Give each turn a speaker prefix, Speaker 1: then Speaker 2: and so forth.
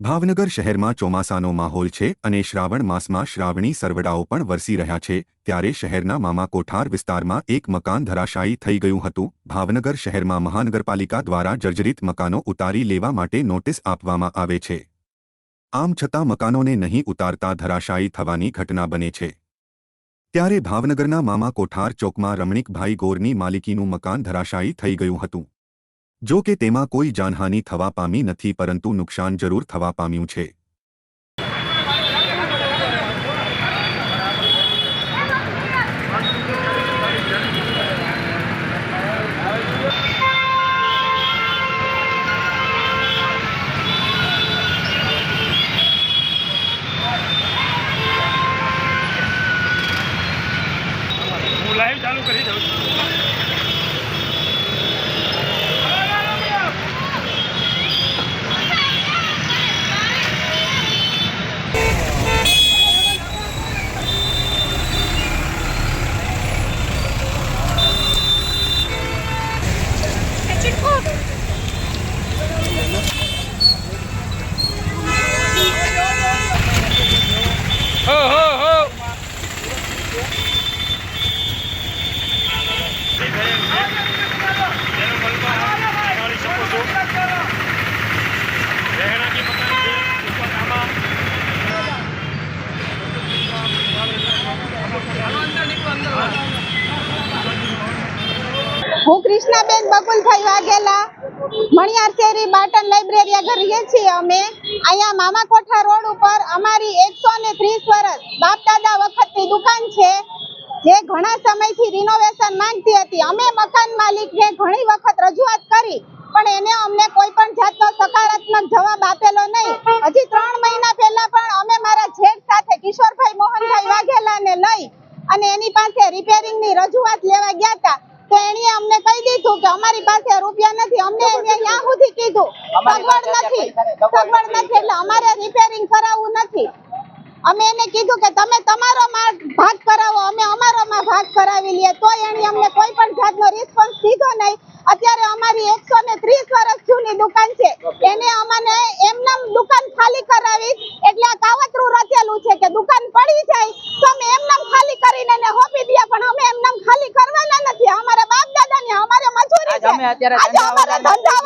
Speaker 1: ભાવનગર શહેરમાં ચોમાસાનો માહોલ છે અને શ્રાવણ માસમાં શ્રાવણી સરવડાઓ પણ વરસી રહ્યા છે. ત્યારે શહેરના મામા કોઠાર વિસ્તારમાં એક મકાન ધરાશાયી થઈ ગયું હતું. ભાવનગર શહેરમાં મહાનગરપાલિકા દ્વારા જર્જરિત મકાનો ઉતારી લેવા માટે નોટિસ આપવામાં આવે છે. આમ છતાં મકાનોને નહીં ઉતારતા ધરાશાયી થવાની ઘટના બને છે. ત્યારે ભાવનગરના મામા કોઠાર ચોકમાં રમણીકભાઈ ગોરની માલિકીનું મકાન ધરાશાયી થઈ ગયું હતું. જો કે તેમાં કોઈ જાનહાનિ થવા પામી નથી, પરંતુ નુકસાન જરૂર થવા પામ્યું છે.
Speaker 2: લાઈવ ચાલુ કરી દઉં છું હો હો હો તેનો મલબો ઉગાડી શકો છો રહેણાંકી મકાન છે ઉપર આમાં
Speaker 3: હું કૃષ્ણાબેન બકુલભાઈ વાઘેલા, મણિયાર શેરી, બાટન લાઇબ્રેરી આગળ રહીએ છીએ અમે. અહીંયા મામા કોઠા રોડ ઉપર અમારી એકસો ને ત્રીસ વર્ષ બાપ વખતની દુકાન છે, જે ઘણા સમયથી રિનોવેશન માંગતી હતી. અમે મકાન માલિકને ઘણી વખત રજૂઆત કરી, પણ એને અમને કોઈ પણ જાતનો સકારાત્મક જવાબ આપેલો નહીં. હજી ત્રણ મહિના પહેલા પણ અમે મારા જેઠ સાથે કિશોરભાઈ મોહનભાઈ વાઘેલાને લઈ અને એની પાસે રિપેરિંગની રજૂઆત લેવા ગયા હતા. તો એણે અમને કહી દીધું કે અમારી પાસે રૂપિયા નથી. અમને ત્યાં સુધી કીધું. સગવડ નથી. સગવડ નથી? એટલે અમારે રિપેરિંગ કરાવવું નથી. અમે એને કીધું કે તમે તમારો ભાગ કરાવો અમે અમારો ભાગ કરાવી લઈએ. તો એણે અમને કોઈ પણ જાતનો રિસ્પોન્સ દીધો નહીં. અત્યારે અમારી એકસો ને ત્રીસ વર્ષ જૂની દુકાન છે. એને અમને એમનામ દુકાન ખાલી કરાવી. એટલે આ કાવતરું રચેલું છે કે દુકાન પડી જાય તો અમે એમનામ ખાલી કરીને એને હોપી દઈએ પણ અમે એમનામ ખાલી કરવાના નથી અમારા બાપ દાદા ને અમારે મજૂરી
Speaker 4: આજ
Speaker 3: છે
Speaker 4: અમે અત્યારે ધંધા